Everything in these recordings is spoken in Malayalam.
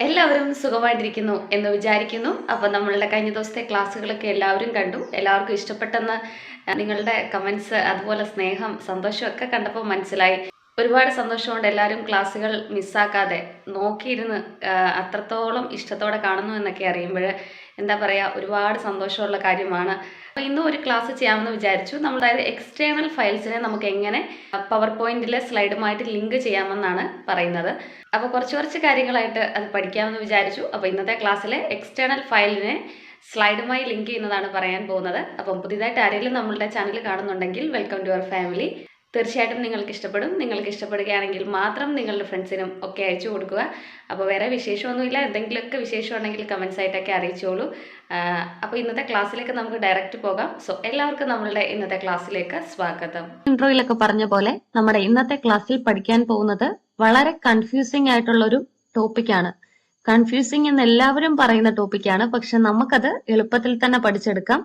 എല്ലാവരും സുഖമായിട്ടിരിക്കുന്നു എന്ന് വിചാരിക്കുന്നു. അപ്പോൾ നമ്മളുടെ കഴിഞ്ഞ ദിവസത്തെ ക്ലാസ്സുകളൊക്കെ എല്ലാവരും കണ്ടു. എല്ലാവർക്കും ഇഷ്ടപ്പെട്ടെന്ന് നിങ്ങളുടെ കമൻസ് അതുപോലെ സ്നേഹം സന്തോഷമൊക്കെ കണ്ടപ്പോൾ മനസ്സിലായി. ഒരുപാട് സന്തോഷമുണ്ട് എല്ലാവരും ക്ലാസ്സുകൾ മിസ്സാക്കാതെ നോക്കിയിരുന്ന് അത്രത്തോളം ഇഷ്ടത്തോടെ കാണുന്നു എന്നൊക്കെ അറിയുമ്പോൾ എന്താ പറയുക ഒരുപാട് സന്തോഷമുള്ള കാര്യമാണ്. അപ്പോൾ ഇന്നും ഒരു ക്ലാസ് ചെയ്യാമെന്ന് വിചാരിച്ചു. നമ്മൾ അതായത് എക്സ്റ്റേണൽ ഫയൽസിനെ നമുക്ക് എങ്ങനെ പവർ പോയിന്റിലെ സ്ലൈഡുമായിട്ട് ലിങ്ക് ചെയ്യാമെന്നാണ് പറയുന്നത്. അപ്പോൾ കുറച്ച് കുറച്ച് കാര്യങ്ങളായിട്ട് അത് പഠിക്കാമെന്ന് വിചാരിച്ചു. അപ്പോൾ ഇന്നത്തെ ക്ലാസ്സിലെ എക്സ്റ്റേണൽ ഫയലിനെ സ്ലൈഡുമായി ലിങ്ക് ചെയ്യുന്നതാണ് പറയാൻ പോകുന്നത്. അപ്പം പുതിയതായിട്ട് ആരെങ്കിലും നമ്മളുടെ ചാനൽ കാണുന്നുണ്ടെങ്കിൽ വെൽക്കം ടു അവർ ഫാമിലി തീർച്ചയായിട്ടും നിങ്ങൾക്ക് ഇഷ്ടപ്പെടും നിങ്ങൾക്ക് ഇഷ്ടപ്പെടുകയാണെങ്കിൽ മാത്രം നിങ്ങളുടെ ഫ്രണ്ട്സിനും ഒക്കെ അയച്ചു കൊടുക്കുക. അപ്പോൾ വേറെ വിശേഷമൊന്നുമില്ല. എന്തെങ്കിലുമൊക്കെ വിശേഷം ഉണ്ടെങ്കിൽ കമൻസ് ആയിട്ടൊക്കെ അറിയിച്ചോളൂ. അപ്പോൾ ഇന്നത്തെ ക്ലാസ്സിലേക്ക് നമുക്ക് ഡയറക്റ്റ് പോകാം. സോ എല്ലാവർക്കും നമ്മളുടെ ഇന്നത്തെ ക്ലാസ്സിലേക്ക് സ്വാഗതം. ഇൻട്രോയിലൊക്കെ പറഞ്ഞ പോലെ നമ്മുടെ ഇന്നത്തെ ക്ലാസ്സിൽ പഠിക്കാൻ പോകുന്നത് വളരെ കൺഫ്യൂസിംഗ് ആയിട്ടുള്ള ഒരു ടോപ്പിക്കാണ് കൺഫ്യൂസിംഗ് എന്ന് എല്ലാവരും പറയുന്ന ടോപ്പിക്കാണ് പക്ഷെ നമുക്കത് എളുപ്പത്തിൽ തന്നെ പഠിച്ചെടുക്കാം.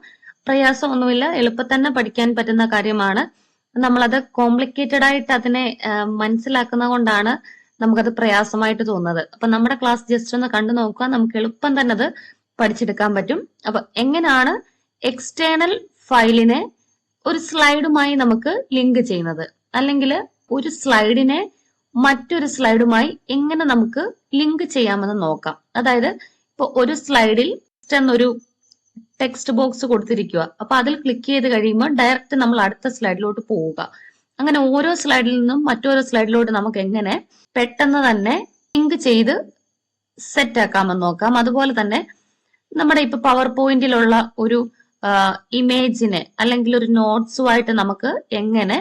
പ്രയാസമൊന്നുമില്ല. എളുപ്പത്തിൽ തന്നെ പഠിക്കാൻ പറ്റുന്ന കാര്യമാണ്. നമ്മളത് കോംപ്ലിക്കേറ്റഡ് ആയിട്ട് അതിനെ മനസ്സിലാക്കുന്ന കൊണ്ടാണ് നമുക്കത് പ്രയാസമായിട്ട് തോന്നുന്നത്. അപ്പൊ നമ്മുടെ ക്ലാസ് ജസ്റ്റ് ഒന്ന് കണ്ടു നോക്കുക. നമുക്ക് എളുപ്പം തന്നെ അത് പഠിച്ചെടുക്കാൻ പറ്റും. അപ്പൊ എങ്ങനെയാണ് എക്സ്റ്റേണൽ ഫയലിനെ ഒരു സ്ലൈഡുമായി നമുക്ക് ലിങ്ക് ചെയ്യുന്നത്? അല്ലെങ്കിൽ ഒരു സ്ലൈഡിനെ മറ്റൊരു സ്ലൈഡുമായി എങ്ങനെ നമുക്ക് ലിങ്ക് ചെയ്യാമെന്ന് നോക്കാം. അതായത് ഇപ്പൊ ഒരു സ്ലൈഡിൽ എന്നൊരു ടെക്സ്റ്റ് ബോക്സ് കൊടുത്തിരിക്കുക അപ്പൊ അതിൽ ക്ലിക്ക് ചെയ്ത് കഴിയുമ്പോൾ ഡയറക്റ്റ് നമ്മൾ അടുത്ത സ്ലൈഡിലോട്ട് പോവുക. അങ്ങനെ ഓരോ സ്ലൈഡിൽ നിന്നും മറ്റോരോ സ്ലൈഡിലോട്ട് നമുക്ക് എങ്ങനെ പെട്ടെന്ന് തന്നെ ലിങ്ക് ചെയ്ത് സെറ്റ് ആക്കാമെന്ന് നോക്കാം. അതുപോലെ തന്നെ നമ്മുടെ ഇപ്പൊ പവർ പോയിന്റിലുള്ള ഒരു ഇമേജിനെ അല്ലെങ്കിൽ ഒരു നോട്ട്സുമായിട്ട് നമുക്ക് എങ്ങനെ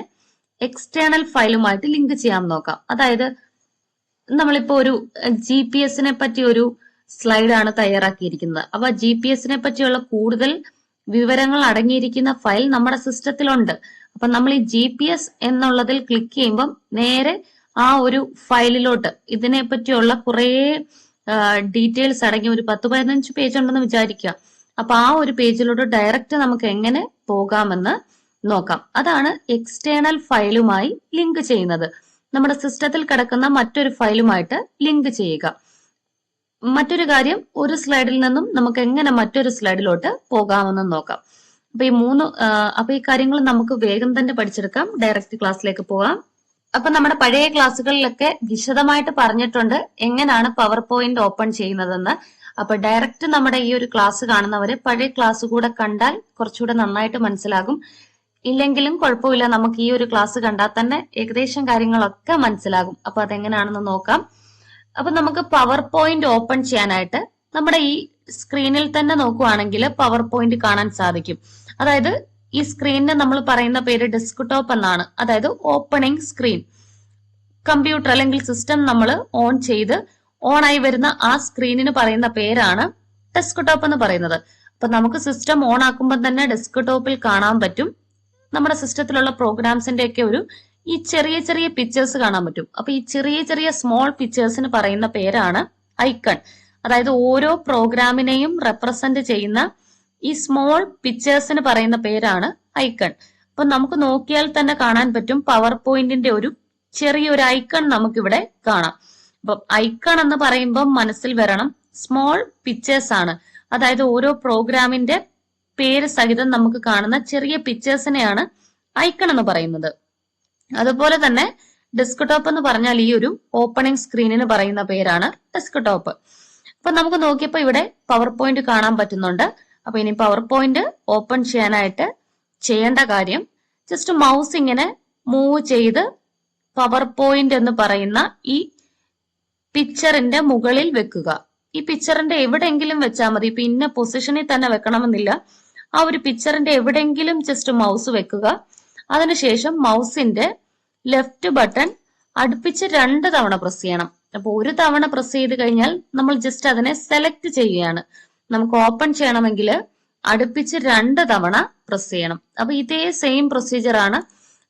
എക്സ്റ്റേണൽ ഫയലുമായിട്ട് ലിങ്ക് ചെയ്യാമെന്ന് നോക്കാം. അതായത് നമ്മളിപ്പോ ഒരു ജി പി എസിനെ പറ്റി ഒരു സ്ലൈഡാണ് തയ്യാറാക്കിയിരിക്കുന്നത്. അപ്പൊ ജി പി എസിനെ പറ്റിയുള്ള കൂടുതൽ വിവരങ്ങൾ അടങ്ങിയിരിക്കുന്ന ഫയൽ നമ്മുടെ സിസ്റ്റത്തിലുണ്ട്. അപ്പൊ നമ്മൾ ഈ ജി പി എസ് എന്നുള്ളതിൽ ക്ലിക്ക് ചെയ്യുമ്പം നേരെ ആ ഒരു ഫയലിലോട്ട് ഇതിനെ പറ്റിയുള്ള കുറേ ഡീറ്റെയിൽസ് അടങ്ങിയ ഒരു പത്ത് പതിനഞ്ച് പേജ് ഉണ്ടെന്ന് വിചാരിക്കുക. അപ്പൊ ആ ഒരു പേജിലോട്ട് ഡയറക്റ്റ് നമുക്ക് എങ്ങനെ പോകാമെന്ന് നോക്കാം. അതാണ് എക്സ്റ്റേണൽ ഫയലുമായി ലിങ്ക് ചെയ്യുന്നത്. നമ്മുടെ സിസ്റ്റത്തിൽ കിടക്കുന്ന മറ്റൊരു ഫയലുമായിട്ട് ലിങ്ക് ചെയ്യുക. മറ്റൊരു കാര്യം ഒരു സ്ലൈഡിൽ നിന്നും നമുക്ക് എങ്ങനെ മറ്റൊരു സ്ലൈഡിലോട്ട് പോകാമെന്ന് നോക്കാം. അപ്പൊ ഈ മൂന്ന് അപ്പൊ ഈ കാര്യങ്ങൾ നമുക്ക് വേഗം തന്നെ പഠിച്ചെടുക്കാം. ഡയറക്റ്റ് ക്ലാസ്സിലേക്ക് പോകാം. അപ്പൊ നമ്മുടെ പഴയ ക്ലാസ്സുകളിലൊക്കെ വിശദമായിട്ട് പറഞ്ഞിട്ടുണ്ട് എങ്ങനെയാണ് പവർ പോയിന്റ് ഓപ്പൺ ചെയ്യുന്നതെന്ന്. അപ്പൊ ഡയറക്റ്റ് നമ്മുടെ ഈ ഒരു ക്ലാസ് കാണുന്നവര് പഴയ ക്ലാസ് കൂടെ കണ്ടാൽ കുറച്ചുകൂടെ നന്നായിട്ട് മനസ്സിലാകും. ഇല്ലെങ്കിലും കുഴപ്പമില്ല നമുക്ക് ഈ ഒരു ക്ലാസ് കണ്ടാൽ തന്നെ ഏകദേശം കാര്യങ്ങളൊക്കെ മനസ്സിലാകും. അപ്പൊ അതെങ്ങനെയാണെന്ന് നോക്കാം. അപ്പൊ നമുക്ക് പവർ പോയിന്റ് ഓപ്പൺ ചെയ്യാനായിട്ട് നമ്മുടെ ഈ സ്ക്രീനിൽ തന്നെ നോക്കുവാണെങ്കിൽ പവർ പോയിന്റ് കാണാൻ സാധിക്കും. അതായത് ഈ സ്ക്രീനിന് നമ്മൾ പറയുന്ന പേര് ഡെസ്ക്ടോപ്പ് എന്നാണ്. അതായത് ഓപ്പണിംഗ് സ്ക്രീൻ കമ്പ്യൂട്ടർ അല്ലെങ്കിൽ സിസ്റ്റം നമ്മൾ ഓൺ ചെയ്ത് ഓൺ ആയി വരുന്ന ആ സ്ക്രീനിന് പറയുന്ന പേരാണ് ഡെസ്ക്ടോപ്പ് എന്ന് പറയുന്നത്. അപ്പൊ നമുക്ക് സിസ്റ്റം ഓൺ ആക്കുമ്പോൾ തന്നെ ഡെസ്ക്ടോപ്പിൽ കാണാൻ പറ്റും. നമ്മുടെ സിസ്റ്റത്തിലുള്ള പ്രോഗ്രാംസിന്റെ ഒക്കെ ഒരു ഈ ചെറിയ ചെറിയ പിക്ചേഴ്സ് കാണാൻ പറ്റും. അപ്പൊ ഈ ചെറിയ ചെറിയ സ്മോൾ പിക്ചേഴ്സിന് പറയുന്ന പേരാണ് ഐക്കൺ. അതായത് ഓരോ പ്രോഗ്രാമിനെയും റെപ്രസെന്റ് ചെയ്യുന്ന ഈ സ്മോൾ പിക്ചേഴ്സിന് പറയുന്ന പേരാണ് ഐക്കൺ. അപ്പൊ നമുക്ക് നോക്കിയാൽ തന്നെ കാണാൻ പറ്റും പവർ പോയിന്റിന്റെ ഒരു ചെറിയൊരു ഐക്കൺ നമുക്കിവിടെ കാണാം. അപ്പൊ ഐക്കൺ എന്ന് പറയുമ്പോൾ മനസ്സിൽ വരണം സ്മോൾ പിക്ചേഴ്സ് ആണ്. അതായത് ഓരോ പ്രോഗ്രാമിന്റെ പേര് സഹിതം നമുക്ക് കാണുന്ന ചെറിയ പിക്ചേഴ്സിനെയാണ് ഐക്കൺ എന്ന് പറയുന്നത്. അതുപോലെ തന്നെ ഡെസ്ക്ടോപ്പ് എന്ന് പറഞ്ഞാൽ ഈ ഒരു ഓപ്പണിംഗ് സ്ക്രീനിന് പറയുന്ന പേരാണ് ഡെസ്ക്ടോപ്പ് അപ്പൊ നമുക്ക് നോക്കിയപ്പോ ഇവിടെ പവർ പോയിന്റ് കാണാൻ പറ്റുന്നുണ്ട്. അപ്പൊ ഇനി പവർ പോയിന്റ് ഓപ്പൺ ചെയ്യാനായിട്ട് ചെയ്യേണ്ട കാര്യം ജസ്റ്റ് മൗസ് ഇങ്ങനെ മൂവ് ചെയ്ത് പവർ പോയിന്റ് എന്ന് പറയുന്ന ഈ പിക്ചറിന്റെ മുകളിൽ വെക്കുക. ഈ പിക്ചറിന്റെ എവിടെയെങ്കിലും വെച്ചാൽ മതി. ഇപ്പൊ ഇന്ന പൊസിഷനിൽ തന്നെ വെക്കണമെന്നില്ല. ആ ഒരു പിക്ചറിന്റെ എവിടെയെങ്കിലും ജസ്റ്റ് മൗസ് വെക്കുക. അതിനുശേഷം മൗസിന്റെ ലെഫ്റ്റ് ബട്ടൺ അടുപ്പിച്ച് രണ്ട് തവണ പ്രസ് ചെയ്യണം. അപ്പോൾ ഒരു തവണ പ്രസ് ചെയ്ത് കഴിഞ്ഞാൽ നമ്മൾ ജസ്റ്റ് അതിനെ സെലക്ട് ചെയ്യുകയാണ്. നമുക്ക് ഓപ്പൺ ചെയ്യണമെങ്കിൽ അടുപ്പിച്ച് രണ്ട് തവണ പ്രസ് ചെയ്യണം. അപ്പൊ ഇതേ സെയിം പ്രൊസീജിയർ ആണ്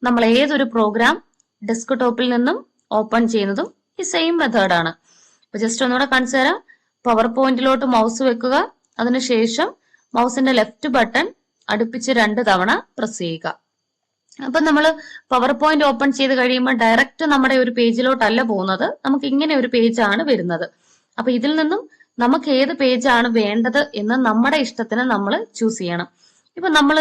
നമ്മൾ ഏതൊരു പ്രോഗ്രാം ഡെസ്ക്ടോപ്പിൽ നിന്നും ഓപ്പൺ ചെയ്യുന്നതും ഈ സെയിം മെത്തേഡ് ആണ്. അപ്പൊ ജസ്റ്റ് ഒന്നുകൂടെ കാണിച്ചു തരാം. പവർ പോയിന്റിലോട്ട് മൗസ് വെക്കുക. അതിനുശേഷം മൗസിന്റെ ലെഫ്റ്റ് ബട്ടൺ അടുപ്പിച്ച് രണ്ട് തവണ പ്രസ് ചെയ്യുക. അപ്പൊ നമ്മൾ പവർ പോയിന്റ് ഓപ്പൺ ചെയ്ത് കഴിയുമ്പോൾ ഡയറക്റ്റ് നമ്മുടെ ഒരു പേജിലോട്ടല്ല പോകുന്നത്. നമുക്ക് ഇങ്ങനെ ഒരു പേജ് ആണ് വരുന്നത്. അപ്പൊ ഇതിൽ നിന്നും നമുക്ക് ഏത് പേജാണ് വേണ്ടത് എന്ന് നമ്മുടെ ഇഷ്ടത്തിന് നമ്മൾ ചൂസ് ചെയ്യണം. ഇപ്പൊ നമ്മൾ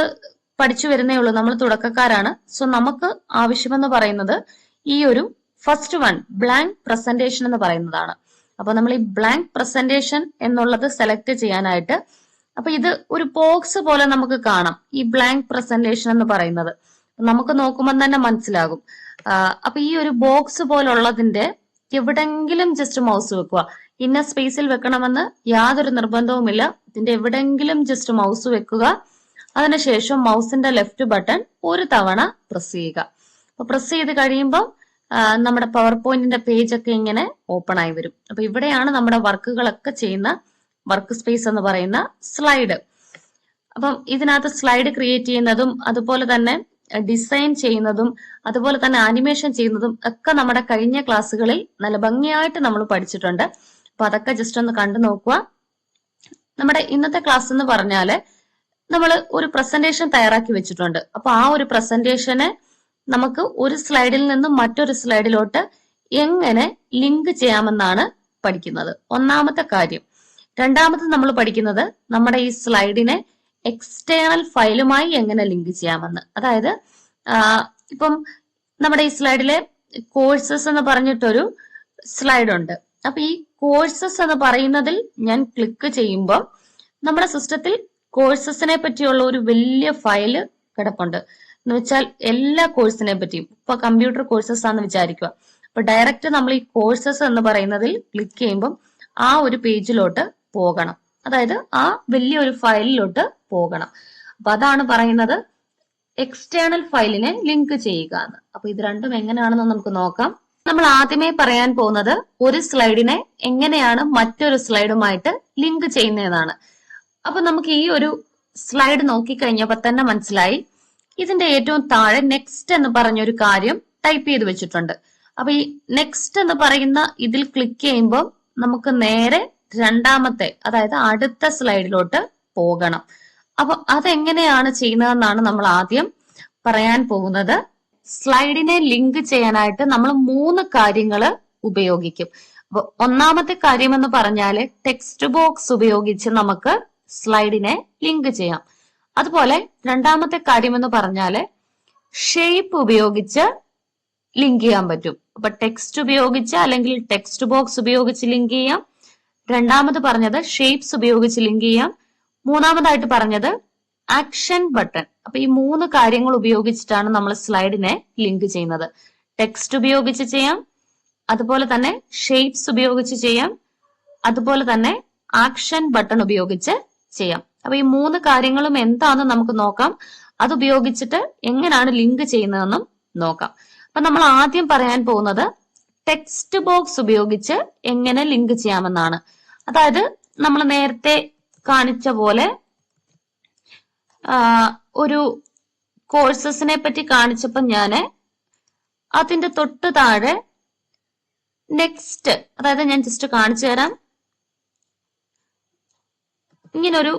പഠിച്ചു വരുന്നേ ഉള്ളൂ. നമ്മൾ തുടക്കക്കാരാണ്. സോ നമുക്ക് ആവശ്യമെന്ന് പറയുന്നത് ഈ ഒരു ഫസ്റ്റ് വൺ ബ്ലാങ്ക് പ്രസന്റേഷൻ എന്ന് പറയുന്നതാണ്. അപ്പൊ നമ്മൾ ഈ ബ്ലാങ്ക് പ്രസന്റേഷൻ എന്നുള്ളത് സെലക്ട് ചെയ്യാനായിട്ട് അപ്പൊ ഇത് ഒരു ബോക്സ് പോലെ നമുക്ക് കാണാം. ഈ ബ്ലാങ്ക് പ്രസന്റേഷൻ എന്ന് പറയുന്നത്. നമുക്ക് നോക്കുമ്പോൾ തന്നെ മനസ്സിലാകും. അപ്പൊ ഈ ഒരു ബോക്സ് പോലുള്ളതിന്റെ എവിടെങ്കിലും ജസ്റ്റ് മൗസ് വെക്കുക. ഇന്ന സ്പേസിൽ വെക്കണമെന്ന് യാതൊരു നിർബന്ധവുമില്ല. ഇതിന്റെ എവിടെങ്കിലും ജസ്റ്റ് മൗസ് വെക്കുക. അതിനുശേഷം മൗസിന്റെ ലെഫ്റ്റ് ബട്ടൺ ഒരു തവണ പ്രസ് ചെയ്യുക. അപ്പൊ പ്രസ് ചെയ്ത് കഴിയുമ്പോൾ നമ്മുടെ പവർ പോയിന്റിന്റെ പേജ് ഒക്കെ ഇങ്ങനെ ഓപ്പൺ ആയി വരും. അപ്പൊ ഇവിടെയാണ് നമ്മുടെ വർക്കുകളൊക്കെ ചെയ്യുന്ന വർക്ക് സ്പേസ് എന്ന് പറയുന്ന സ്ലൈഡ് അപ്പം ഇതിനകത്ത് സ്ലൈഡ് ക്രിയേറ്റ് ചെയ്യുന്നതും അതുപോലെ തന്നെ ഡിസൈൻ ചെയ്യുന്നതും അതുപോലെ തന്നെ ആനിമേഷൻ ചെയ്യുന്നതും ഒക്കെ നമ്മുടെ കഴിഞ്ഞ ക്ലാസ്സുകളിൽ നല്ല ഭംഗിയായിട്ട് നമ്മൾ പഠിച്ചിട്ടുണ്ട്. അപ്പൊ അതൊക്കെ ജസ്റ്റ് ഒന്ന് കണ്ടു നോക്കുക. നമ്മുടെ ഇന്നത്തെ ക്ലാസ് എന്ന് പറഞ്ഞാൽ നമ്മൾ ഒരു പ്രസന്റേഷൻ തയ്യാറാക്കി വെച്ചിട്ടുണ്ട്. അപ്പൊ ആ ഒരു പ്രസന്റേഷനെ നമുക്ക് ഒരു സ്ലൈഡിൽ നിന്നും മറ്റൊരു സ്ലൈഡിലോട്ട് എങ്ങനെ ലിങ്ക് ചെയ്യാമെന്നാണ് പഠിക്കുന്നത്. ഒന്നാമത്തെ കാര്യം. രണ്ടാമത് നമ്മൾ പഠിക്കുന്നത് നമ്മുടെ ഈ സ്ലൈഡിനെ എക്സ്റ്റേണൽ ഫയലുമായി എങ്ങനെ ലിങ്ക് ചെയ്യാമെന്ന്. അതായത് ഇപ്പം നമ്മുടെ ഈ സ്ലൈഡിലെ കോഴ്സസ് എന്ന് പറഞ്ഞിട്ടൊരു സ്ലൈഡ് ഉണ്ട് അപ്പൊ ഈ കോഴ്സസ് എന്ന് പറയുന്നതിൽ ഞാൻ ക്ലിക്ക് ചെയ്യുമ്പോൾ നമ്മുടെ സിസ്റ്റത്തിൽ കോഴ്സസിനെ പറ്റിയുള്ള ഒരു വലിയ ഫയൽ കിടപ്പുണ്ട്. എന്ന് വെച്ചാൽ എല്ലാ കോഴ്സിനെ പറ്റിയും. ഇപ്പൊ കമ്പ്യൂട്ടർ കോഴ്സസ് ആണെന്ന് വിചാരിക്കുക. അപ്പൊ ഡയറക്റ്റ് നമ്മൾ ഈ കോഴ്സസ് എന്ന് പറയുന്നതിൽ ക്ലിക്ക് ചെയ്യുമ്പോൾ ആ ഒരു പേജിലോട്ട് പോകണം. അതായത് ആ വലിയൊരു ഫയലിലോട്ട് പോകണം. അപ്പൊ അതാണ് പറയുന്നത് എക്സ്റ്റേണൽ ഫയലിനെ ലിങ്ക് ചെയ്യുക എന്ന്. അപ്പൊ ഇത് രണ്ടും എങ്ങനെയാണെന്ന് നമുക്ക് നോക്കാം. നമ്മൾ ആദ്യമേ പറയാൻ പോകുന്നത് ഒരു സ്ലൈഡിനെ എങ്ങനെയാണ് മറ്റൊരു സ്ലൈഡുമായിട്ട് ലിങ്ക് ചെയ്യുന്നതാണ് അപ്പൊ നമുക്ക് ഈ ഒരു സ്ലൈഡ് നോക്കിക്കഴിഞ്ഞപ്പോ തന്നെ മനസ്സിലായി. ഇതിന്റെ ഏറ്റവും താഴെ നെക്സ്റ്റ് എന്ന് പറഞ്ഞൊരു കാര്യം ടൈപ്പ് ചെയ്ത് വെച്ചിട്ടുണ്ട്. അപ്പൊ ഈ നെക്സ്റ്റ് എന്ന് പറയുന്ന ഇതിൽ ക്ലിക്ക് ചെയ്യുമ്പോൾ നമുക്ക് നേരെ രണ്ടാമത്തെ അതായത് അടുത്ത സ്ലൈഡിലോട്ട് പോകണം. അപ്പൊ അതെങ്ങനെയാണ് ചെയ്യുന്നതെന്നാണ് നമ്മൾ ആദ്യം പറയാൻ പോകുന്നത്. സ്ലൈഡിനെ ലിങ്ക് ചെയ്യാനായിട്ട് നമ്മൾ മൂന്ന് കാര്യങ്ങൾ ഉപയോഗിക്കും. ഒന്നാമത്തെ കാര്യം എന്ന് പറഞ്ഞാൽ ടെക്സ്റ്റ് ബോക്സ് ഉപയോഗിച്ച് നമുക്ക് സ്ലൈഡിനെ ലിങ്ക് ചെയ്യാം. അതുപോലെ രണ്ടാമത്തെ കാര്യം എന്ന് പറഞ്ഞാൽ ഷേപ്പ് ഉപയോഗിച്ച് ലിങ്ക് ചെയ്യാൻ പറ്റും. അപ്പൊ ടെക്സ്റ്റ് ഉപയോഗിച്ച് അല്ലെങ്കിൽ ടെക്സ്റ്റ് ബോക്സ് ഉപയോഗിച്ച് ലിങ്ക് ചെയ്യാം. രണ്ടാമത് പറഞ്ഞത് ഷേപ്സ് ഉപയോഗിച്ച് ലിങ്ക് ചെയ്യാം. മൂന്നാമതായിട്ട് പറഞ്ഞത് ആക്ഷൻ ബട്ടൺ അപ്പൊ ഈ മൂന്ന് കാര്യങ്ങൾ ഉപയോഗിച്ചിട്ടാണ് നമ്മൾ സ്ലൈഡിനെ ലിങ്ക് ചെയ്യുന്നത്. ടെക്സ്റ്റ് ഉപയോഗിച്ച് ചെയ്യാം. അതുപോലെ തന്നെ ഷേപ്സ് ഉപയോഗിച്ച് ചെയ്യാം. അതുപോലെ തന്നെ ആക്ഷൻ ബട്ടൺ ഉപയോഗിച്ച് ചെയ്യാം. അപ്പൊ ഈ മൂന്ന് കാര്യങ്ങളും എന്താണെന്ന് നമുക്ക് നോക്കാം. അത് ഉപയോഗിച്ചിട്ട് എങ്ങനെയാണ് ലിങ്ക് ചെയ്യുന്നതെന്നും നോക്കാം. അപ്പൊ നമ്മൾ ആദ്യം പറയാൻ പോകുന്നത് ടെക്സ്റ്റ് ബോക്സ് ഉപയോഗിച്ച് എങ്ങനെ ലിങ്ക് ചെയ്യാമെന്നാണ്. അതായത് നമ്മൾ നേരത്തെ കാണിച്ച പോലെ ഒരു കോഴ്സസിനെ പറ്റി കാണിച്ചപ്പോൾ ഞാൻ അതിന്റെ തൊട്ട് താഴെ നെക്സ്റ്റ് അതായത് ഞാൻ ജസ്റ്റ് കാണിച്ചു തരാം. ഇങ്ങനൊരു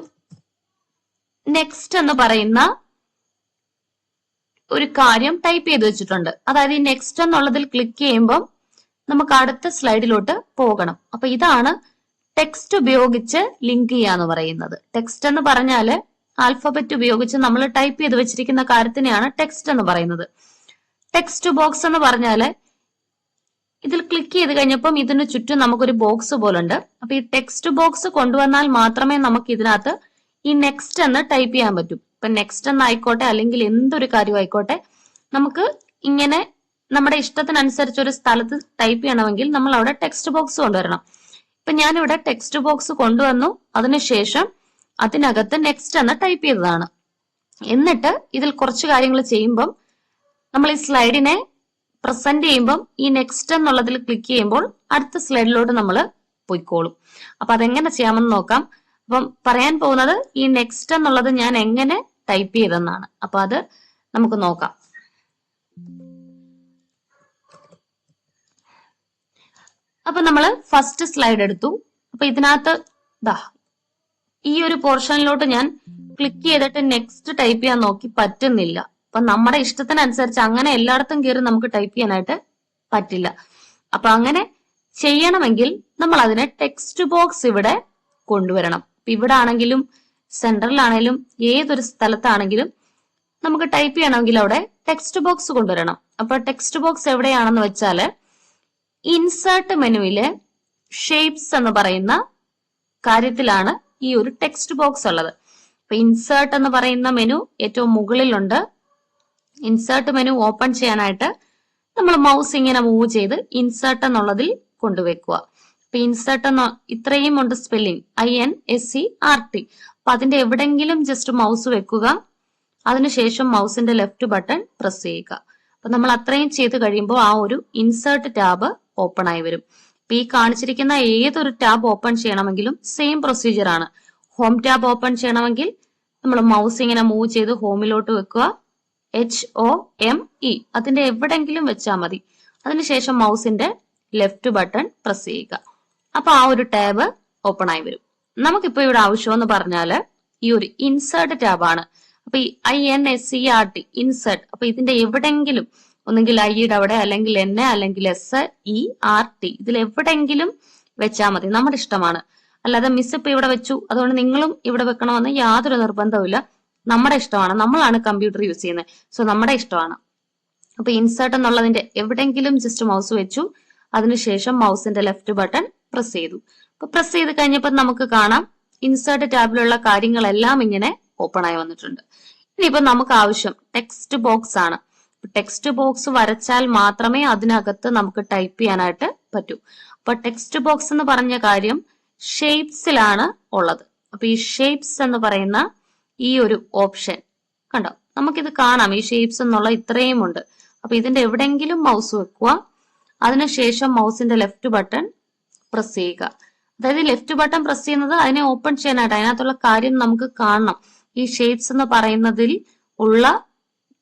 നെക്സ്റ്റ് എന്ന് പറയുന്ന ഒരു കാര്യം ടൈപ്പ് ചെയ്ത് വെച്ചിട്ടുണ്ട്. അതായത് ഈ നെക്സ്റ്റ് എന്നുള്ളതിൽ ക്ലിക്ക് ചെയ്യുമ്പോൾ നമുക്ക് അടുത്ത സ്ലൈഡിലോട്ട് പോകണം. അപ്പൊ ഇതാണ് ടെക്സ്റ്റ് ഉപയോഗിച്ച് ലിങ്ക് ചെയ്യാന്ന് പറയുന്നത്. ടെക്സ്റ്റ് എന്ന് പറഞ്ഞാൽ ആൽഫബറ്റ് ഉപയോഗിച്ച് നമ്മൾ ടൈപ്പ് ചെയ്ത് വെച്ചിരിക്കുന്ന കാര്യത്തിനെയാണ് ടെക്സ്റ്റ് എന്ന് പറയുന്നത്. ടെക്സ്റ്റ് ബോക്സ് എന്ന് പറഞ്ഞാൽ ഇതിൽ ക്ലിക്ക് ചെയ്ത് കഴിഞ്ഞപ്പം ഇതിന് ചുറ്റും നമുക്കൊരു ബോക്സ് പോലുണ്ട്. അപ്പൊ ഈ ടെക്സ്റ്റ് ബോക്സ് കൊണ്ടുവന്നാൽ മാത്രമേ നമുക്ക് ഇതിനകത്ത് ഈ നെക്സ്റ്റ് എന്ന് ടൈപ്പ് ചെയ്യാൻ പറ്റൂ. ഇപ്പൊ നെക്സ്റ്റ് എന്നായിക്കോട്ടെ അല്ലെങ്കിൽ എന്തൊരു കാര്യം ആയിക്കോട്ടെ നമുക്ക് ഇങ്ങനെ നമ്മുടെ ഇഷ്ടത്തിനനുസരിച്ച് ഒരു സ്ഥലത്ത് ടൈപ്പ് ചെയ്യണമെങ്കിൽ നമ്മൾ അവിടെ ടെക്സ്റ്റ് ബോക്സ് കൊണ്ടുവരണം. ഇപ്പൊ ഞാനിവിടെ ടെക്സ്റ്റ് ബോക്സ് കൊണ്ടുവന്നു. അതിനുശേഷം അതിനകത്ത് നെക്സ്റ്റ് എന്ന് ടൈപ്പ് ചെയ്തതാണ്. എന്നിട്ട് ഇതിൽ കുറച്ച് കാര്യങ്ങൾ ചെയ്യുമ്പം നമ്മൾ ഈ സ്ലൈഡിനെ പ്രസന്റ് ചെയ്യുമ്പം ഈ നെക്സ്റ്റ് എന്നുള്ളതിൽ ക്ലിക്ക് ചെയ്യുമ്പോൾ അടുത്ത സ്ലൈഡിലോട്ട് നമ്മൾ പോയിക്കോളും. അപ്പൊ അതെങ്ങനെ ചെയ്യാമെന്ന് നോക്കാം. അപ്പം പറയാൻ പോകുന്നത് ഈ നെക്സ്റ്റ് എന്നുള്ളത് ഞാൻ എങ്ങനെ ടൈപ്പ് ചെയ്തെന്നാണ്. അപ്പൊ അത് നമുക്ക് നോക്കാം. അപ്പൊ നമ്മൾ ഫസ്റ്റ് സ്ലൈഡ് എടുത്തു. അപ്പൊ ഇതിനകത്ത് ദാ ഈ ഒരു പോർഷനിലോട്ട് ഞാൻ ക്ലിക്ക് ചെയ്തിട്ട് നെക്സ്റ്റ് ടൈപ്പ് ചെയ്യാൻ നോക്കി പറ്റുന്നില്ല. അപ്പൊ നമ്മുടെ ഇഷ്ടത്തിനനുസരിച്ച് അങ്ങനെ എല്ലായിടത്തും കയറി നമുക്ക് ടൈപ്പ് ചെയ്യാനായിട്ട് പറ്റില്ല. അപ്പൊ അങ്ങനെ ചെയ്യണമെങ്കിൽ നമ്മൾ അതിനെ ടെക്സ്റ്റ് ബോക്സ് ഇവിടെ കൊണ്ടുവരണം. ഇവിടെ ആണെങ്കിലും സെന്ററിലാണെങ്കിലും ഏതൊരു സ്ഥലത്താണെങ്കിലും നമുക്ക് ടൈപ്പ് ചെയ്യണമെങ്കിൽ അവിടെ ടെക്സ്റ്റ് ബോക്സ് കൊണ്ടുവരണം. അപ്പൊ ടെക്സ്റ്റ് ബോക്സ് എവിടെയാണെന്ന് വെച്ചാൽ ഇൻസേർട്ട് മെനുവിലെ ഷേപ്സ് എന്ന് പറയുന്ന കാര്യത്തിലാണ് ഈ ഒരു ടെക്സ്റ്റ് ബോക്സ് ഉള്ളത്. അപ്പൊ ഇൻസേർട്ട് എന്ന് പറയുന്ന മെനു ഏറ്റവും മുകളിലുണ്ട്. ഇൻസേർട്ട് മെനു ഓപ്പൺ ചെയ്യാനായിട്ട് നമ്മൾ മൗസ് ഇങ്ങനെ മൂവ് ചെയ്ത് ഇൻസേർട്ട് എന്നുള്ളതിൽ കൊണ്ടുവെക്കുക അപ്പൊ ഇൻസേർട്ട് എന്ന ഇത്രയും ഉണ്ട് spelling I N S C R T അപ്പൊ അതിന്റെ എവിടെങ്കിലും ജസ്റ്റ് മൗസ് വെക്കുക. അതിനുശേഷം മൗസിന്റെ ലെഫ്റ്റ് ബട്ടൺ പ്രസ് ചെയ്യുക. അപ്പൊ നമ്മൾ അത്രയും ചെയ്ത് കഴിയുമ്പോൾ ആ ഒരു ഇൻസേർട്ട് ടാബ് ഓപ്പൺ ആയി വരും. അപ്പൊ ഈ കാണിച്ചിരിക്കുന്ന ഏതൊരു ടാബ് ഓപ്പൺ ചെയ്യണമെങ്കിലും സെയിം പ്രൊസീജിയർ ആണ്. ഹോം ടാബ് ഓപ്പൺ ചെയ്യണമെങ്കിൽ നമ്മൾ മൗസ് ഇങ്ങനെ മൂവ് ചെയ്ത് ഹോമിലോട്ട് വെക്കുക. എച്ച് ഒ എം ഇ അതിന്റെ എവിടെങ്കിലും വെച്ചാൽ മതി. അതിനുശേഷം മൗസിന്റെ ലെഫ്റ്റ് ബട്ടൺ പ്രസ് ചെയ്യുക. അപ്പൊ ആ ഒരു ടാബ് ഓപ്പൺ ആയി വരും. നമുക്കിപ്പോ ഇവിടെ ആവശ്യം എന്ന് പറഞ്ഞാൽ ഈ ഒരു ഇൻസേർട്ട് ടാബ് ആണ്. അപ്പൊ ഈ I N S C R T insert അപ്പൊ ഇതിന്റെ എവിടെങ്കിലും ഒന്നെങ്കിൽ ഐയുടെ അവിടെ അല്ലെങ്കിൽ എൻ അല്ലെങ്കിൽ എസ് ഇ ആർ ടി ഇതിൽ എവിടെങ്കിലും വെച്ചാൽ മതി. നമ്മുടെ ഇഷ്ടമാണ്. അല്ലാതെ മിസ് ഇപ്പൊ ഇവിടെ വെച്ചു. അതുകൊണ്ട് നിങ്ങളും ഇവിടെ വെക്കണമെന്ന് യാതൊരു നിർബന്ധവുമില്ല നമ്മുടെ ഇഷ്ടമാണ്. നമ്മളാണ് കമ്പ്യൂട്ടർ യൂസ് ചെയ്യുന്നത്. സോ നമ്മുടെ ഇഷ്ടമാണ്. അപ്പൊ ഇൻസേർട്ട് എന്നുള്ളതിന്റെ എവിടെങ്കിലും ജസ്റ്റ് മൗസ് വെച്ചു. അതിനുശേഷം മൗസിന്റെ ലെഫ്റ്റ് ബട്ടൺ പ്രസ് ചെയ്തു. അപ്പൊ പ്രസ് ചെയ്ത് കഴിഞ്ഞപ്പോൾ നമുക്ക് കാണാം. ഇൻസേർട്ട് ടാബിലുള്ള കാര്യങ്ങളെല്ലാം ഇങ്ങനെ ഓപ്പൺ ആയി വന്നിട്ടുണ്ട്. ഇനിയിപ്പോ നമുക്ക് ആവശ്യം ടെക്സ്റ്റ് ബോക്സ് ആണ് ടെക്സ്റ്റ് ബോക്സ് വരച്ചാൽ മാത്രമേ അതിനകത്ത് നമുക്ക് ടൈപ്പ് ചെയ്യാനായിട്ട് പറ്റൂ. അപ്പൊ ടെക്സ്റ്റ് ബോക്സ് എന്ന് പറഞ്ഞ കാര്യം ഷേപ്സിലാണ് ഉള്ളത്. അപ്പൊ ഈ ഷേപ്സ് എന്ന് പറയുന്ന ഈ ഒരു ഓപ്ഷൻ കണ്ടോ? നമുക്കിത് കാണാം. ഈ ഷേപ്സ് എന്നുള്ള ഇത്രയും ഉണ്ട്. അപ്പൊ ഇതിന്റെ എവിടെങ്കിലും മൗസ് വെക്കുക. അതിനുശേഷം മൗസിന്റെ ലെഫ്റ്റ് ബട്ടൺ പ്രസ് ചെയ്യുക. അതായത് ലെഫ്റ്റ് ബട്ടൺ പ്രസ് ചെയ്യുന്നത് അതിനെ ഓപ്പൺ ചെയ്യാനായിട്ട് അതിനകത്തുള്ള കാര്യം നമുക്ക് കാണണം. ഈ ഷേപ്സ് എന്ന് പറയുന്നതിൽ ഉള്ള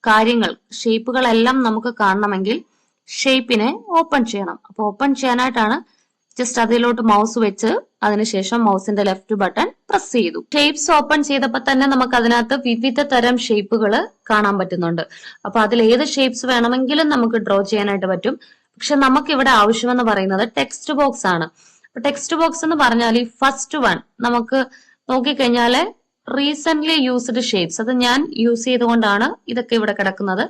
കാര്യങ്ങൾ ഷേപ്പുകളെല്ലാം നമുക്ക് കാണണമെങ്കിൽ ഷേപ്പിനെ ഓപ്പൺ ചെയ്യണം. അപ്പൊ ഓപ്പൺ ചെയ്യാനായിട്ടാണ് ജസ്റ്റ് അതിലോട്ട് മൗസ് വെച്ച് അതിനുശേഷം മൗസിന്റെ ലെഫ്റ്റ് ബട്ടൺ പ്രസ് ചെയ്തു. ഷേപ്സ് ഓപ്പൺ ചെയ്തപ്പോൾ തന്നെ നമുക്ക് അതിനകത്ത് വിവിധ തരം ഷേപ്പുകൾ കാണാൻ പറ്റുന്നുണ്ട്. അപ്പൊ അതിൽ ഏത് ഷേപ്സ് വേണമെങ്കിലും നമുക്ക് ഡ്രോ ചെയ്യാനായിട്ട് പറ്റും. പക്ഷെ നമുക്ക് ഇവിടെ ആവശ്യമെന്ന് പറയുന്നത് ടെക്സ്റ്റ് ബോക്സ് ആണ്. ടെക്സ്റ്റ് ബോക്സ് എന്ന് പറഞ്ഞാൽ ഈ ഫസ്റ്റ് വൺ നമുക്ക് നോക്കിക്കഴിഞ്ഞാൽ റീസെന്റ് യൂസ്ഡ് ഷേപ്സ് അത് ഞാൻ യൂസ് ചെയ്തുകൊണ്ടാണ് ഇതൊക്കെ ഇവിടെ കിടക്കുന്നത്.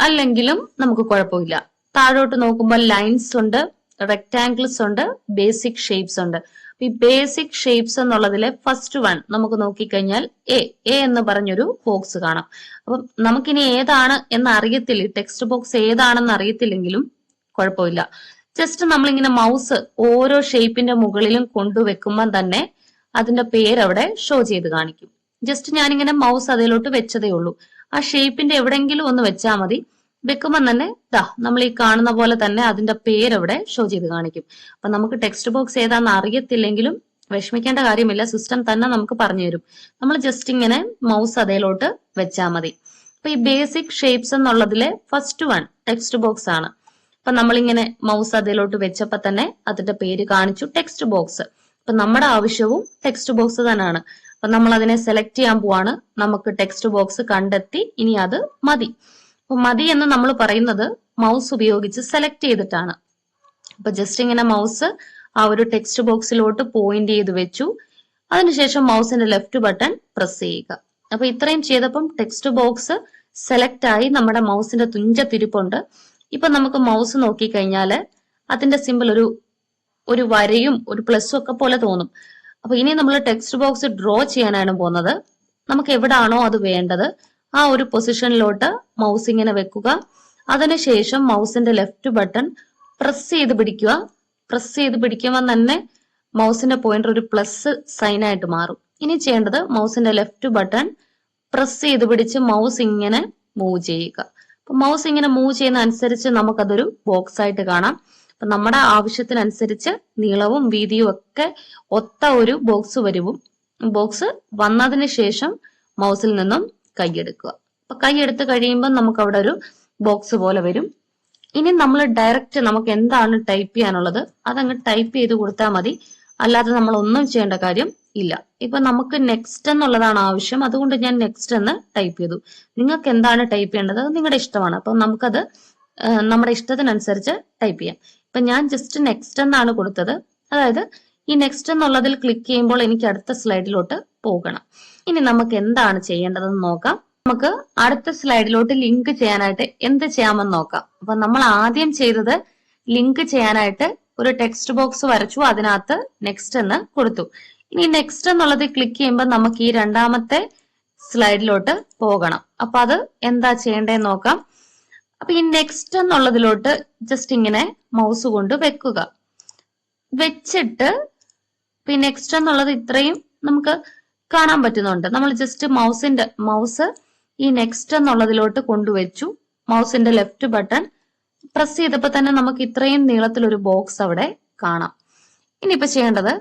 അല്ലെങ്കിലും നമുക്ക് കുഴപ്പമില്ല. താഴോട്ട് നോക്കുമ്പോൾ ലൈൻസ് ഉണ്ട് റെക്ടാംഗിൾസ് ഉണ്ട് ബേസിക് ഷേപ്സ് ഉണ്ട്. ഈ ബേസിക് ഷേപ്സ് എന്നുള്ളതിലെ ഫസ്റ്റ് വൺ നമുക്ക് നോക്കിക്കഴിഞ്ഞാൽ എ എ എന്ന് പറഞ്ഞൊരു ബോക്സ് കാണാം. അപ്പം നമുക്കിനി ഏതാണ് എന്ന് അറിയത്തില്ല ടെക്സ്റ്റ് ബോക്സ് ഏതാണെന്ന് അറിയത്തില്ലെങ്കിലും കുഴപ്പമില്ല. ജസ്റ്റ് നമ്മളിങ്ങനെ മൗസ് ഓരോ ഷേപ്പിന്റെ മുകളിലും കൊണ്ടുവെക്കുമ്പോൾ തന്നെ അതിന്റെ പേര് അവിടെ ഷോ ചെയ്ത് കാണിക്കും. ജസ്റ്റ് ഞാനിങ്ങനെ മൗസ് അതിലോട്ട് വെച്ചതേ ഉള്ളൂ. ആ ഷേപ്പിന്റെ എവിടെങ്കിലും ഒന്ന് വെച്ചാൽ മതി. വെക്കുമ്പോൾ തന്നെ ദാ നമ്മൾ ഈ കാണുന്ന പോലെ തന്നെ അതിന്റെ പേര് അവിടെ ഷോ ചെയ്ത് കാണിക്കും. അപ്പൊ നമുക്ക് ടെക്സ്റ്റ് ബോക്സ് ഏതാന്ന് അറിയത്തില്ലെങ്കിലും വിഷമിക്കേണ്ട കാര്യമില്ല. സിസ്റ്റം തന്നെ നമുക്ക് പറഞ്ഞു തരും. നമ്മൾ ജസ്റ്റ് ഇങ്ങനെ മൗസ് അതിലോട്ട് വെച്ചാൽ മതി. അപ്പൊ ഈ ബേസിക് ഷേപ്സ് എന്നുള്ളതിലെ ഫസ്റ്റ് വൺ ടെക്സ്റ്റ് ബോക്സ് ആണ്. അപ്പൊ നമ്മളിങ്ങനെ മൗസ് അതിലോട്ട് വെച്ചപ്പോ തന്നെ അതിന്റെ പേര് കാണിച്ചു. ടെക്സ്റ്റ് ബോക്സ് അപ്പൊ നമ്മുടെ ആവശ്യവും ടെക്സ്റ്റ് ബോക്സ് തന്നെയാണ്. അപ്പൊ നമ്മൾ അതിനെ സെലക്ട് ചെയ്യാൻ പോവാണ്. നമുക്ക് ടെക്സ്റ്റ് ബോക്സ് കണ്ടെത്തി ഇനി അത് മതി. അപ്പൊ മതി എന്ന് നമ്മൾ പറയുന്നത് മൗസ് ഉപയോഗിച്ച് സെലക്ട് ചെയ്തിട്ടാണ്. അപ്പൊ ജസ്റ്റ് ഇങ്ങനെ മൗസ് ആ ഒരു ടെക്സ്റ്റ് ബോക്സിലോട്ട് പോയിന്റ് ചെയ്ത് വെച്ചു. അതിനുശേഷം മൗസിന്റെ ലെഫ്റ്റ് ബട്ടൺ പ്രസ് ചെയ്യുക. അപ്പൊ ഇത്രയും ചെയ്തപ്പം ടെക്സ്റ്റ് ബോക്സ് സെലക്ട് ആയി നമ്മുടെ മൗസിന്റെ തുഞ്ചത്തിരിപ്പുണ്ട്. ഇപ്പൊ നമുക്ക് മൗസ് നോക്കിക്കഴിഞ്ഞാൽ അതിന്റെ സിമ്പിൾ ഒരു ഒരു വരയും ഒരു പ്ലസും ഒക്കെ പോലെ തോന്നും. അപ്പൊ ഇനി നമ്മൾ ടെക്സ്റ്റ് ബോക്സ് ഡ്രോ ചെയ്യാനാണ് പോകുന്നത്. നമുക്ക് എവിടാണോ അത് വേണ്ടത്. ആ ഒരു പൊസിഷനിലോട്ട് മൗസ് ഇങ്ങനെ വെക്കുക. അതിനുശേഷം മൗസിന്റെ ലെഫ്റ്റ് ബട്ടൺ പ്രസ് ചെയ്ത് പിടിക്കുക. പ്രസ് ചെയ്ത് പിടിക്കുമ്പോൾ തന്നെ മൗസിന്റെ പോയിന്റർ ഒരു പ്ലസ് സൈൻ ആയിട്ട് മാറും. ഇനി ചെയ്യേണ്ടത് മൗസിന്റെ ലെഫ്റ്റ് ബട്ടൺ പ്രസ് ചെയ്ത് പിടിച്ച് മൗസ് ഇങ്ങനെ മൂവ് ചെയ്യുക. മൗസ് ഇങ്ങനെ മൂവ് ചെയ്യുന്ന അനുസരിച്ച് നമുക്കതൊരു ബോക്സ് ആയിട്ട് കാണാം. അപ്പൊ നമ്മുടെ ആവശ്യത്തിനനുസരിച്ച് നീളവും വീതിയും ഒക്കെ ഒത്ത ഒരു ബോക്സ് വരുവും. ബോക്സ് വന്നതിന് ശേഷം മൗസിൽ നിന്നും കൈയെടുക്കുക. അപ്പൊ കൈയെടുത്ത് കഴിയുമ്പോൾ നമുക്ക് അവിടെ ഒരു ബോക്സ് പോലെ വരും. ഇനി നമ്മൾ ഡയറക്റ്റ് നമുക്ക് എന്താണ് ടൈപ്പ് ചെയ്യാനുള്ളത് അതങ്ങ് ടൈപ്പ് ചെയ്ത് കൊടുത്താൽ മതി. അല്ലാതെ നമ്മൾ ഒന്നും ചെയ്യേണ്ട കാര്യം ഇല്ല. ഇപ്പൊ നമുക്ക് നെക്സ്റ്റ് എന്നുള്ളതാണ് ആവശ്യം. അതുകൊണ്ട് ഞാൻ നെക്സ്റ്റ് എന്ന് ടൈപ്പ് ചെയ്തു. നിങ്ങൾക്ക് എന്താണ് ടൈപ്പ് ചെയ്യേണ്ടത്? നിങ്ങളുടെ ഇഷ്ടമാണ്. അപ്പൊ നമുക്കത് നമ്മുടെ ഇഷ്ടത്തിനനുസരിച്ച് ടൈപ്പ് ചെയ്യാം. ഇപ്പൊ ഞാൻ ജസ്റ്റ് നെക്സ്റ്റ് എന്നാണ് കൊടുത്തത്. അതായത് ഈ നെക്സ്റ്റ് എന്നുള്ളതിൽ ക്ലിക്ക് ചെയ്യുമ്പോൾ എനിക്ക് അടുത്ത സ്ലൈഡിലോട്ട് പോകണം. ഇനി നമുക്ക് എന്താണ് ചെയ്യേണ്ടതെന്ന് നോക്കാം. നമുക്ക് അടുത്ത സ്ലൈഡിലോട്ട് ലിങ്ക് ചെയ്യാനായിട്ട് എന്ത് ചെയ്യാമെന്ന് നോക്കാം. അപ്പൊ നമ്മൾ ആദ്യം ചെയ്തത് ലിങ്ക് ചെയ്യാനായിട്ട് ഒരു ടെക്സ്റ്റ് ബോക്സ് വരച്ചു അതിനകത്ത് നെക്സ്റ്റ് എന്ന് കൊടുത്തു. ഇനി നെക്സ്റ്റ് എന്നുള്ളത് ക്ലിക്ക് ചെയ്യുമ്പോൾ നമുക്ക് ഈ രണ്ടാമത്തെ സ്ലൈഡിലോട്ട് പോകണം. അപ്പൊ അത് എന്താ ചെയ്യേണ്ടതെന്ന് നോക്കാം. അപ്പൊ ഈ നെക്സ്റ്റ് എന്നുള്ളതിലോട്ട് ജസ്റ്റ് ഇങ്ങനെ മൗസ് കൊണ്ട് വെക്കുക. വെച്ചിട്ട് ഈ നെക്സ്റ്റ് എന്നുള്ളത് ഇത്രയും നമുക്ക് കാണാൻ പറ്റുന്നുണ്ട്. നമ്മൾ ജസ്റ്റ് മൗസിന്റെ മൗസ് ഈ നെക്സ്റ്റ് എന്നുള്ളതിലോട്ട് കൊണ്ടുവച്ചു. മൗസിന്റെ ലെഫ്റ്റ് ബട്ടൺ പ്രസ് ചെയ്തപ്പോൾ തന്നെ നമുക്ക് ഇത്രയും നീളത്തിലൊരു ബോക്സ് അവിടെ കാണാം. ഇനിയിപ്പോ ചെയ്യേണ്ടത്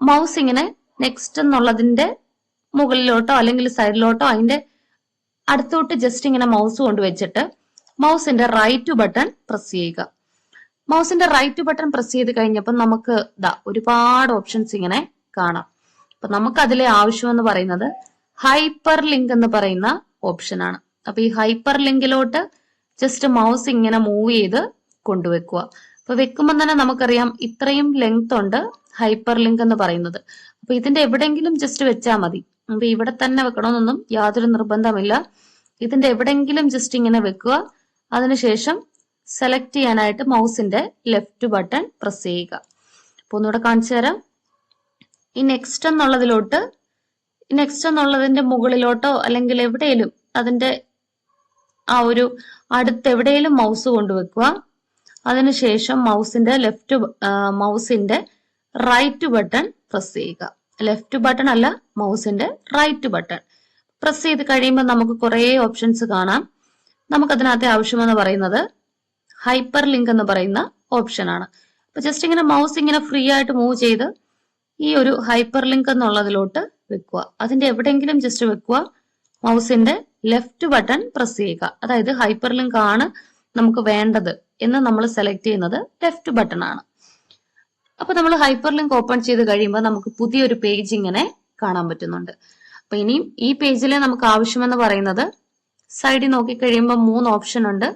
മൗസ് ഇങ്ങനെ നെക്സ്റ്റ് എന്നുള്ളതിന്റെ മുകളിലോട്ടോ അല്ലെങ്കിൽ സൈഡിലോട്ടോ അതിന്റെ അടുത്തോട്ട് ജസ്റ്റ് ഇങ്ങനെ മൗസ് കൊണ്ടുവച്ചിട്ട് മൗസിന്റെ റൈറ്റ് ബട്ടൺ പ്രസ് ചെയ്യുക. മൗസിന്റെ റൈറ്റ് ബട്ടൺ പ്രസ് ചെയ്ത് കഴിഞ്ഞപ്പോൾ നമുക്ക് ഇതാ ഒരുപാട് ഓപ്ഷൻസ് ഇങ്ങനെ കാണാം. അപ്പൊ നമുക്ക് അതിലെ ആവശ്യം എന്ന് പറയുന്നത് ഹൈപ്പർ ലിങ്ക് എന്ന് പറയുന്ന ഓപ്ഷൻ ആണ്. അപ്പൊ ഈ ഹൈപ്പർ ലിങ്കിലോട്ട് ജസ്റ്റ് മൗസ് ഇങ്ങനെ മൂവ് ചെയ്ത് കൊണ്ടുവെക്കുക. അപ്പൊ വെക്കുമ്പോൾ തന്നെ നമുക്കറിയാം ഇത്രയും ലെങ്ത് ഉണ്ട് ഹൈപ്പർ ലിങ്ക് എന്ന് പറയുന്നത്. അപ്പൊ ഇതിന്റെ എവിടെങ്കിലും ജസ്റ്റ് വെച്ചാൽ മതി. അപ്പൊ ഇവിടെ തന്നെ വെക്കണമെന്നൊന്നും യാതൊരു നിർബന്ധമില്ല. ഇതിന്റെ എവിടെങ്കിലും ജസ്റ്റ് ഇങ്ങനെ വെക്കുക. അതിനുശേഷം സെലക്ട് ചെയ്യാനായിട്ട് മൗസിന്റെ ലെഫ്റ്റ് ബട്ടൺ പ്രസ് ചെയ്യുക. അപ്പൊ ഒന്നുകൂടെ കാണിച്ചു തരാം. ഈ നെക്സ്റ്റ് എന്നുള്ളതിലോട്ട് നെക്സ്റ്റ് എന്നുള്ളതിന്റെ മുകളിലോട്ടോ അല്ലെങ്കിൽ എവിടെയെങ്കിലും അതിന്റെ ആ ഒരു അടുത്ത് എവിടെയെങ്കിലും മൗസ് കൊണ്ടുവെക്കുക. അതിനുശേഷം മൗസിന്റെ ലെഫ്റ്റ് മൗസിന്റെ റൈറ്റ് ബട്ടൺ പ്രസ് ചെയ്യുക. ലെഫ്റ്റ് ബട്ടൺ അല്ല മൗസിന്റെ റൈറ്റ് ബട്ടൺ പ്രസ് ചെയ്ത് കഴിയുമ്പോൾ നമുക്ക് കുറേ ഓപ്ഷൻസ് കാണാം. നമുക്കതിനകത്തെ ആവശ്യമെന്ന് പറയുന്നത് ഹൈപ്പർ ലിങ്ക് എന്ന് പറയുന്ന ഓപ്ഷൻ ആണ്. അപ്പൊ ജസ്റ്റ് ഇങ്ങനെ മൗസ് ഇങ്ങനെ ഫ്രീ ആയിട്ട് മൂവ് ചെയ്ത് ഈ ഒരു ഹൈപ്പർ ലിങ്ക് എന്നുള്ളതിലോട്ട് വെക്കുക. അതിന്റെ എവിടെയെങ്കിലും ജസ്റ്റ് വെക്കുക. മൗസിന്റെ ലെഫ്റ്റ് ബട്ടൺ പ്രസ് ചെയ്യുക. അതായത് ഹൈപ്പർ ലിങ്ക് ആണ് നമുക്ക് വേണ്ടത് എന്ന് നമ്മൾ സെലക്ട് ചെയ്യുന്നത് ലെഫ്റ്റ് ബട്ടൺ ആണ്. അപ്പൊ നമ്മൾ ഹൈപ്പർ ലിങ്ക് ഓപ്പൺ ചെയ്ത് കഴിയുമ്പോൾ നമുക്ക് പുതിയൊരു പേജ് ഇങ്ങനെ കാണാൻ പറ്റുന്നുണ്ട്. അപ്പൊ ഇനിയും ഈ പേജിലെ നമുക്ക് ആവശ്യമെന്ന് പറയുന്നത് സൈഡിൽ നോക്കി കഴിയുമ്പോൾ മൂന്ന് ഓപ്ഷൻ ഉണ്ട്.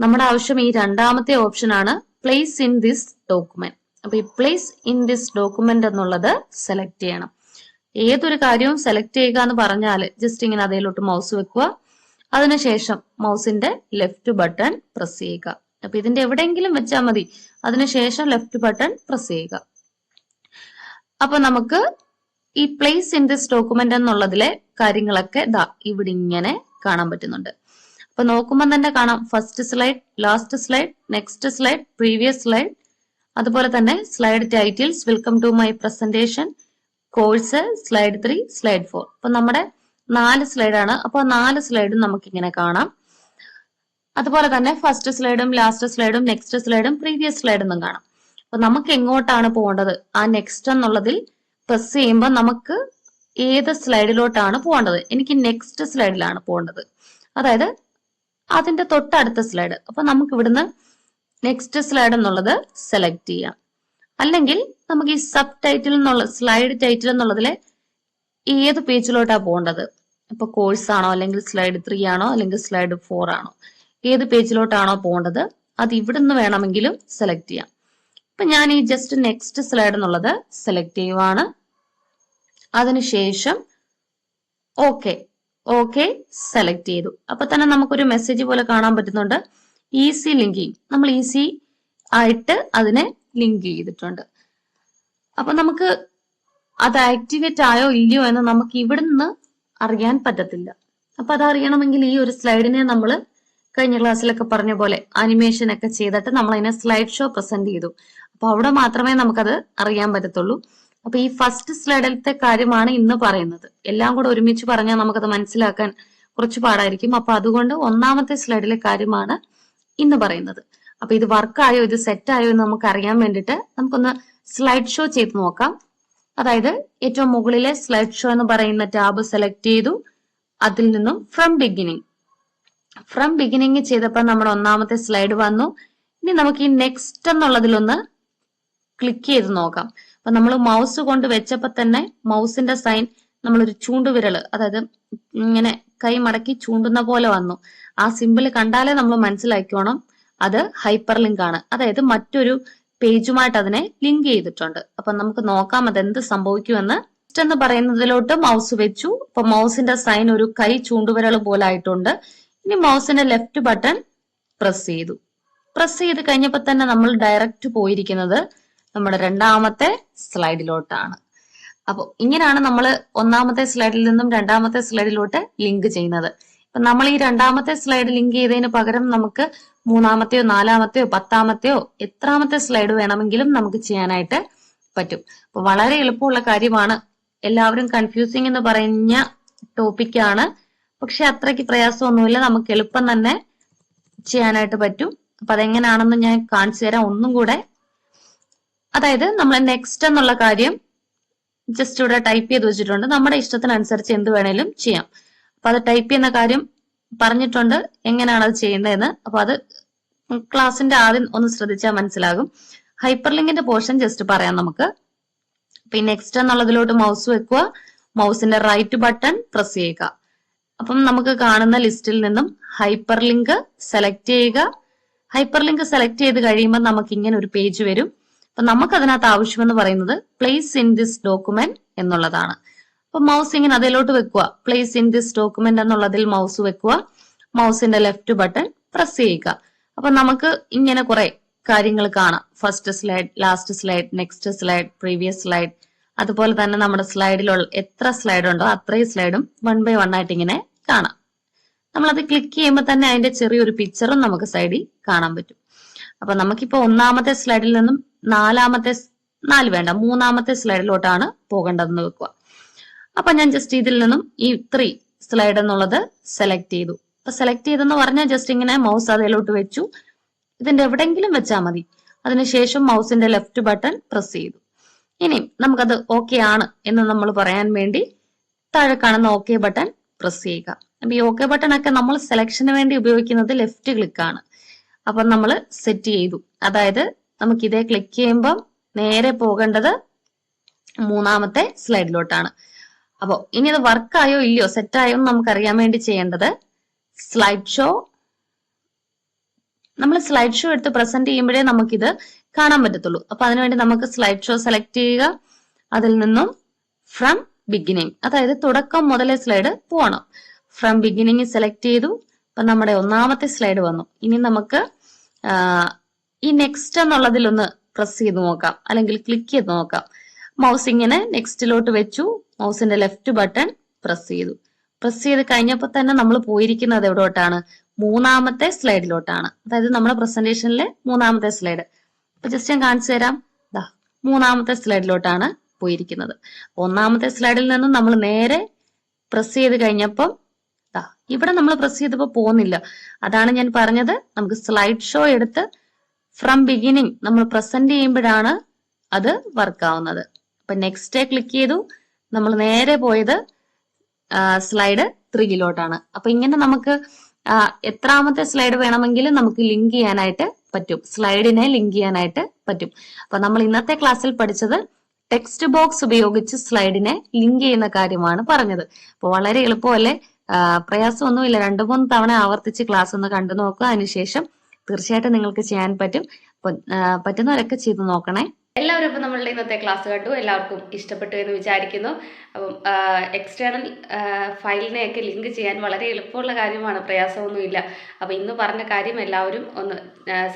നമ്മുടെ ആവശ്യം ഈ രണ്ടാമത്തെ ഓപ്ഷൻ ആണ്. പ്ലേസ് ഇൻ ദിസ് ഡോക്യുമെന്റ് അപ്പൊ ഈ പ്ലേസ് ഇൻ ദിസ് ഡോക്യുമെന്റ് എന്നുള്ളത് സെലക്ട് ചെയ്യണം. ഏതൊരു കാര്യവും സെലക്ട് ചെയ്യുക എന്ന് പറഞ്ഞാൽ ജസ്റ്റ് ഇങ്ങനെ അതിലോട്ട് മൗസ് വെക്കുക. അതിനുശേഷം മൗസിന്റെ ലെഫ്റ്റ് ബട്ടൺ പ്രസ് ചെയ്യുക. അപ്പൊ ഇതിന്റെ എവിടെയെങ്കിലും വെച്ചാൽ മതി. അതിനുശേഷം ലെഫ്റ്റ് ബട്ടൺ പ്രസ് ചെയ്യുക. അപ്പൊ നമുക്ക് ഈ പ്ലേസ് ഇൻ ദിസ് ഡോക്യുമെന്റ് എന്നുള്ളതിലെ കാര്യങ്ങളൊക്കെ ദാ ഇവിടെ ഇങ്ങനെ കാണാൻ പറ്റുന്നുണ്ട്. അപ്പൊ നോക്കുമ്പോൾ തന്നെ കാണാം. First slide last slide next slide previous slide അതുപോലെ തന്നെ slide titles welcome to my presentation course slide three slide four അപ്പൊ നമ്മുടെ നാല് സ്ലൈഡാണ് അപ്പൊ നാല് സ്ലൈഡും നമുക്ക് ഇങ്ങനെ കാണാം. അതുപോലെ തന്നെ ഫസ്റ്റ് സ്ലൈഡും ലാസ്റ്റ് സ്ലൈഡും നെക്സ്റ്റ് സ്ലൈഡും പ്രീവിയസ് സ്ലൈഡും കാണാം. അപ്പൊ നമുക്ക് എങ്ങോട്ടാണ് പോകേണ്ടത്? ആ നെക്സ്റ്റ് എന്നുള്ളതിൽ പ്രസ് ചെയ്യുമ്പോൾ നമുക്ക് ഏത് സ്ലൈഡിലോട്ടാണ് പോകേണ്ടത്? എനിക്ക് നെക്സ്റ്റ് സ്ലൈഡിലാണ് പോകേണ്ടത്. അതായത് അതിന്റെ തൊട്ടടുത്ത സ്ലൈഡ്. അപ്പൊ നമുക്ക് ഇവിടുന്ന് നെക്സ്റ്റ് സ്ലൈഡ് എന്നുള്ളത് സെലക്ട് ചെയ്യാം. അല്ലെങ്കിൽ നമുക്ക് ഈ സബ് ടൈറ്റിൽ എന്നുള്ള സ്ലൈഡ് ടൈറ്റിൽ എന്നുള്ളതിലെ ഏത് പേജിലോട്ടാ പോകേണ്ടത്? ഇപ്പൊ കോഴ്സ് ആണോ അല്ലെങ്കിൽ സ്ലൈഡ് ത്രീ ആണോ അല്ലെങ്കിൽ സ്ലൈഡ് ഫോർ ആണോ? ഏത് പേജിലോട്ടാണോ പോകേണ്ടത്? അത് ഇവിടുന്ന് വേണമെങ്കിലും സെലക്ട് ചെയ്യാം. ഇപ്പൊ ഞാൻ ഈ ജസ്റ്റ് നെക്സ്റ്റ് സ്ലൈഡ് എന്നുള്ളത് സെലക്ട് ചെയ്യുവാണ്. അതിനുശേഷം ഓക്കെ ഓക്കെ സെലക്ട് ചെയ്തു. അപ്പൊ തന്നെ നമുക്കൊരു മെസ്സേജ് പോലെ കാണാൻ പറ്റുന്നുണ്ട്. ഈസി ലിങ്കിങ് നമ്മൾ ഈസി ആയിട്ട് അതിനെ ലിങ്ക് ചെയ്തിട്ടുണ്ട്. അപ്പൊ നമുക്ക് അത് ആക്ടിവേറ്റ് ആയോ ഇല്ലയോ എന്ന് നമുക്ക് ഇവിടുന്ന് അറിയാൻ പറ്റത്തില്ല. അപ്പൊ അത് അറിയണമെങ്കിൽ ഈ ഒരു സ്ലൈഡിനെ നമ്മൾ കഴിഞ്ഞ ക്ലാസ്സിലൊക്കെ പറഞ്ഞ പോലെ അനിമേഷൻ ഒക്കെ ചെയ്തിട്ട് നമ്മൾ അതിനെ സ്ലൈഡ് ഷോ പ്രസന്റ് ചെയ്തു. അപ്പൊ അവിടെ മാത്രമേ നമുക്കത് അറിയാൻ പറ്റത്തുള്ളൂ. അപ്പൊ ഈ ഫസ്റ്റ് സ്ലൈഡിലത്തെ കാര്യമാണ് ഇന്ന് പറയുന്നത്. എല്ലാം കൂടെ ഒരുമിച്ച് പറഞ്ഞാൽ നമുക്കത് മനസ്സിലാക്കാൻ കുറച്ച് പാടായിരിക്കും. അപ്പൊ അതുകൊണ്ട് ഒന്നാമത്തെ സ്ലൈഡിലെ കാര്യമാണ് ഇന്ന് പറയുന്നത്. അപ്പൊ ഇത് വർക്കായോ ഇത് സെറ്റ് ആയോ എന്ന് നമുക്ക് അറിയാൻ വേണ്ടിയിട്ട് നമുക്കൊന്ന് സ്ലൈഡ് ഷോ ചെയ്ത് നോക്കാം. അതായത് ഏറ്റവും മുകളിലെ സ്ലൈഡ് ഷോ എന്ന് പറയുന്ന ടാബ് സെലക്ട് ചെയ്തു. അതിൽ നിന്നും ഫ്രം ബിഗിനിങ് ഫ്രം ബിഗിനിങ് ചെയ്തപ്പോൾ നമ്മുടെ ഒന്നാമത്തെ സ്ലൈഡ് വന്നു. ഇനി നമുക്ക് ഈ നെക്സ്റ്റ് എന്നുള്ളതിലൊന്ന് ക്ലിക്ക് ചെയ്ത് നോക്കാം. അപ്പൊ നമ്മൾ മൗസ് കൊണ്ട് വെച്ചപ്പോ തന്നെ മൗസിന്റെ സൈൻ നമ്മളൊരു ചൂണ്ടുവിരൽ അതായത് ഇങ്ങനെ കൈ മടക്കി ചൂണ്ടുന്ന പോലെ വന്നു. ആ സിമ്പിൾ കണ്ടാലേ നമ്മൾ മനസ്സിലാക്കിക്കോണം. അത് ഹൈപ്പർ ലിങ്ക് ആണ്. അതായത് മറ്റൊരു പേജുമായിട്ട് അതിനെ ലിങ്ക് ചെയ്തിട്ടുണ്ട്. അപ്പൊ നമുക്ക് നോക്കാം അതെന്ത് സംഭവിക്കുമെന്ന്. എന്ന് പറയുന്നതിലോട്ട് മൗസ് വെച്ചു. അപ്പൊ മൗസിന്റെ സൈൻ ഒരു കൈ ചൂണ്ടുവിരൽ പോലെ ആയിട്ടുണ്ട്. ഇനി മൗസിന്റെ ലെഫ്റ്റ് ബട്ടൺ പ്രസ് ചെയ്തു. പ്രസ് ചെയ്ത് കഴിഞ്ഞപ്പോൾ തന്നെ നമ്മൾ ഡയറക്റ്റ് പോയിരിക്കുന്നത് നമ്മുടെ രണ്ടാമത്തെ സ്ലൈഡിലോട്ടാണ്. അപ്പോൾ ഇങ്ങനെയാണ് നമ്മൾ ഒന്നാമത്തെ സ്ലൈഡിൽ നിന്നും രണ്ടാമത്തെ സ്ലൈഡിലോട്ട് ലിങ്ക് ചെയ്യുന്നത്. ഇപ്പൊ നമ്മൾ ഈ രണ്ടാമത്തെ സ്ലൈഡ് ലിങ്ക് ചെയ്തതിന് പകരം നമുക്ക് മൂന്നാമത്തെയോ നാലാമത്തെയോ പത്താമത്തെയോ എത്രാമത്തെ സ്ലൈഡ് വേണമെങ്കിലും നമുക്ക് ചെയ്യാനായിട്ട് പറ്റും. അപ്പൊ വളരെ എളുപ്പമുള്ള കാര്യമാണ്. എല്ലാവരും കൺഫ്യൂസിങ് എന്ന് പറഞ്ഞ ടോപ്പിക്കാണ്. പക്ഷെ അത്രയ്ക്ക് പ്രയാസമൊന്നുമില്ല. നമുക്ക് എളുപ്പം തന്നെ ചെയ്യാനായിട്ട് പറ്റും. അപ്പൊ അതെങ്ങനെയാണെന്ന് ഞാൻ കാണിച്ചു തരാം. ഒന്നും കൂടെ അതായത് നമ്മൾ നെക്സ്റ്റ് എന്നുള്ള കാര്യം ജസ്റ്റ് ഇവിടെ ടൈപ്പ് ചെയ്ത് വെച്ചിട്ടുണ്ട്. നമ്മുടെ ഇഷ്ടത്തിനനുസരിച്ച് എന്ത് വേണേലും ചെയ്യാം. അപ്പൊ അത് ടൈപ്പ് ചെയ്യുന്ന കാര്യം പറഞ്ഞിട്ടുണ്ട്. എങ്ങനെയാണ് അത് ചെയ്യുന്നതെന്ന് അപ്പൊ അത് ക്ലാസ്സിന്റെ ആദ്യം ഒന്ന് ശ്രദ്ധിച്ചാൽ മനസ്സിലാകും. ഹൈപ്പർ ലിങ്കിന്റെ പോർഷൻ ജസ്റ്റ് പറയാം നമുക്ക്. പിന്നെ നെക്സ്റ്റ് എന്നുള്ളതിലോട്ട് മൗസ് വെക്കുക. മൗസിന്റെ റൈറ്റ് ബട്ടൺ പ്രസ് ചെയ്യുക. അപ്പം നമുക്ക് കാണുന്ന ലിസ്റ്റിൽ നിന്നും ഹൈപ്പർ ലിങ്ക് സെലക്ട് ചെയ്യുക. ഹൈപ്പർ ലിങ്ക് സെലക്ട് ചെയ്ത് കഴിയുമ്പോൾ നമുക്ക് ഇങ്ങനെ ഒരു പേജ് വരും. അപ്പൊ നമുക്ക് അതിനകത്ത് ആവശ്യമെന്ന് പറയുന്നത് പ്ലേസ് ഇൻ ദിസ് ഡോക്യുമെന്റ് എന്നുള്ളതാണ്. അപ്പൊ മൗസ് ഇങ്ങനെ അതിലോട്ട് വെക്കുക. പ്ലേസ് ഇൻ ദിസ് ഡോക്യുമെന്റ് എന്നുള്ളതിൽ മൗസ് വെക്കുക. മൗസിന്റെ ലെഫ്റ്റ് ബട്ടൺ പ്രസ് ചെയ്യുക. അപ്പൊ നമുക്ക് ഇങ്ങനെ കുറെ കാര്യങ്ങൾ കാണാം. First slide last slide next slide previous slide അതുപോലെ തന്നെ നമ്മുടെ സ്ലൈഡിലുള്ള എത്ര സ്ലൈഡ് ഉണ്ടോ അത്രയും സ്ലൈഡും വൺ ബൈ വൺ ആയിട്ട് ഇങ്ങനെ കാണാം. നമ്മളത് ക്ലിക്ക് ചെയ്യുമ്പോൾ തന്നെ അതിന്റെ ചെറിയൊരു പിക്ചറും നമുക്ക് സൈഡിൽ കാണാൻ പറ്റും. അപ്പൊ നമുക്കിപ്പോ ഒന്നാമത്തെ സ്ലൈഡിൽ നിന്നും നാലാമത്തെ നാല് വേണ്ട മൂന്നാമത്തെ സ്ലൈഡിലോട്ടാണ് പോകേണ്ടതെന്ന് വെക്കുക. അപ്പൊ ഞാൻ ജസ്റ്റ് ഇതിൽ നിന്നും ഈ ത്രീ സ്ലൈഡ് എന്നുള്ളത് സെലക്ട് ചെയ്തു. അപ്പൊ സെലക്ട് ചെയ്തെന്ന് പറഞ്ഞാൽ ജസ്റ്റ് ഇങ്ങനെ മൗസ് അതിലോട്ട് വെച്ചു. ഇതിന്റെ എവിടെങ്കിലും വെച്ചാൽ മതി. അതിനുശേഷം മൗസിന്റെ ലെഫ്റ്റ് ബട്ടൺ പ്രസ് ചെയ്തു. ഇനി നമുക്കത് ഓക്കെ ആണ് എന്ന് നമ്മൾ പറയാൻ വേണ്ടി താഴെ കാണുന്ന ഓക്കെ ബട്ടൺ പ്രസ് ചെയ്യുക. അപ്പൊ ഈ ഓക്കെ ബട്ടൺ ഒക്കെ നമ്മൾ സെലക്ഷന് വേണ്ടി ഉപയോഗിക്കുന്നത് ലെഫ്റ്റ് ക്ലിക്ക് ആണ്. അപ്പൊ നമ്മൾ സെറ്റ് ചെയ്തു. അതായത് നമുക്ക് ഇതേ ക്ലിക്ക് ചെയ്യുമ്പം നേരെ പോകേണ്ടത് മൂന്നാമത്തെ സ്ലൈഡിലോട്ടാണ് അപ്പോൾ ഇനി ഇത് വർക്കായോ ഇല്ലയോ സെറ്റ് ആയോ എന്ന് നമുക്ക് അറിയാൻ വേണ്ടി ചെയ്യേണ്ടത് സ്ലൈഡ് ഷോ നമ്മൾ സ്ലൈഡ് ഷോ എടുത്ത് പ്രസന്റ് ചെയ്യുമ്പോഴേ നമുക്കിത് കാണാൻ പറ്റത്തുള്ളൂ. അപ്പൊ അതിനുവേണ്ടി നമുക്ക് സ്ലൈഡ് ഷോ സെലക്ട് ചെയ്യുക. അതിൽ നിന്നും ഫ്രം ബിഗിനിങ് അതായത് തുടക്കം മുതലേ സ്ലൈഡ് പോകണം ഫ്രം ബിഗിനിങ് സെലക്ട് ചെയ്തു. അപ്പൊ നമ്മുടെ ഒന്നാമത്തെ സ്ലൈഡ് വന്നു. ഇനി നമുക്ക് ഈ നെക്സ്റ്റ് എന്നുള്ളതിലൊന്ന് പ്രസ് ചെയ്ത് നോക്കാം. അല്ലെങ്കിൽ ക്ലിക്ക് ചെയ്ത് നോക്കാം. മൗസ് ഇങ്ങനെ നെക്സ്റ്റിലോട്ട് വെച്ചു. മൗസിന്റെ ലെഫ്റ്റ് ബട്ടൺ പ്രസ് ചെയ്തു. പ്രസ് ചെയ്ത് കഴിഞ്ഞപ്പോൾ തന്നെ നമ്മൾ പോയിരിക്കുന്നത് എവിടോട്ടാണ്? മൂന്നാമത്തെ സ്ലൈഡിലോട്ടാണ് അതായത് നമ്മുടെ പ്രസന്റേഷനിലെ മൂന്നാമത്തെ സ്ലൈഡ് അപ്പൊ ജസ്റ്റ് ഞാൻ കാണിച്ചു തരാം. മൂന്നാമത്തെ സ്ലൈഡിലോട്ടാണ് പോയിരിക്കുന്നത്. ഒന്നാമത്തെ സ്ലൈഡിൽ നിന്നും നമ്മൾ നേരെ പ്രസ് ചെയ്ത് കഴിഞ്ഞപ്പം ഇവിടെ നമ്മൾ പ്രസ് ചെയ്തപ്പോൾ പോകുന്നില്ല അതാണ് ഞാൻ പറഞ്ഞത്. നമുക്ക് സ്ലൈഡ് ഷോ എടുത്ത് ഫ്രം ബിഗിനിങ് നമ്മൾ പ്രസന്റ് ചെയ്യുമ്പോഴാണ് അത് വർക്ക് ആവുന്നത്. അപ്പൊ നെക്സ്റ്റ് ക്ലിക്ക് ചെയ്തു. നമ്മൾ നേരെ പോയത് സ്ലൈഡ് ത്രീയിലോട്ടാണ് അപ്പൊ ഇങ്ങനെ നമുക്ക് എത്രാമത്തെ സ്ലൈഡ് വേണമെങ്കിലും നമുക്ക് ലിങ്ക് ചെയ്യാനായിട്ട് പറ്റും. സ്ലൈഡിനെ ലിങ്ക് ചെയ്യാനായിട്ട് പറ്റും. അപ്പൊ നമ്മൾ ഇന്നത്തെ ക്ലാസ്സിൽ പഠിച്ചത് ടെക്സ്റ്റ് ബോക്സ് ഉപയോഗിച്ച് സ്ലൈഡിനെ ലിങ്ക് ചെയ്യുന്ന കാര്യമാണ് പറഞ്ഞത്. അപ്പൊ വളരെ എളുപ്പമല്ലേ? പ്രയാസമൊന്നുമില്ല. രണ്ടു മൂന്ന് തവണ ആവർത്തിച്ച് ക്ലാസ് ഒന്ന് കണ്ടു നോക്കുക. അതിനുശേഷം തീർച്ചയായിട്ടും നിങ്ങൾക്ക് ചെയ്യാൻ പറ്റും. അപ്പൊ പറ്റുന്നവരൊക്കെ ചെയ്തു നോക്കണേ. എല്ലാവരും ഇപ്പം നമ്മളുടെ ഇന്നത്തെ ക്ലാസ് കണ്ടു. എല്ലാവർക്കും ഇഷ്ടപ്പെട്ടു എന്ന് വിചാരിക്കുന്നു. അപ്പം എക്സ്റ്റേണൽ ഫയലിനെയൊക്കെ ലിങ്ക് ചെയ്യാൻ വളരെ എളുപ്പമുള്ള കാര്യമാണ്. പ്രയാസമൊന്നുമില്ല. അപ്പോൾ ഇന്ന് പറഞ്ഞ കാര്യം എല്ലാവരും ഒന്ന്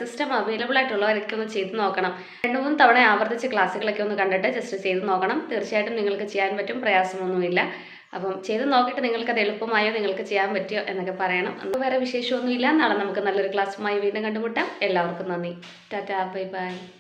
സിസ്റ്റം അവൈലബിൾ ആയിട്ടുള്ളവരൊക്കെ ഒന്ന് ചെയ്തു നോക്കണം. രണ്ട് മൂന്ന് തവണ ആവർത്തിച്ച് ക്ലാസ്സുകളൊക്കെ ഒന്ന് കണ്ടിട്ട് ജസ്റ്റ് ചെയ്തു നോക്കണം. തീർച്ചയായിട്ടും നിങ്ങൾക്ക് ചെയ്യാൻ പറ്റും. പ്രയാസമൊന്നുമില്ല. അപ്പം ചെയ്ത് നോക്കിയിട്ട് നിങ്ങൾക്ക് അത് എളുപ്പമായോ നിങ്ങൾക്ക് ചെയ്യാൻ പറ്റിയോ എന്നൊക്കെ പറയണം. വേറെ വിശേഷമൊന്നുമില്ല. നാളെ നമുക്ക് നല്ലൊരു ക്ലാസ്സുമായി വീണ്ടും കണ്ടുമുട്ടാം. എല്ലാവർക്കും നന്ദി. ടാറ്റാ ബൈ ബൈ.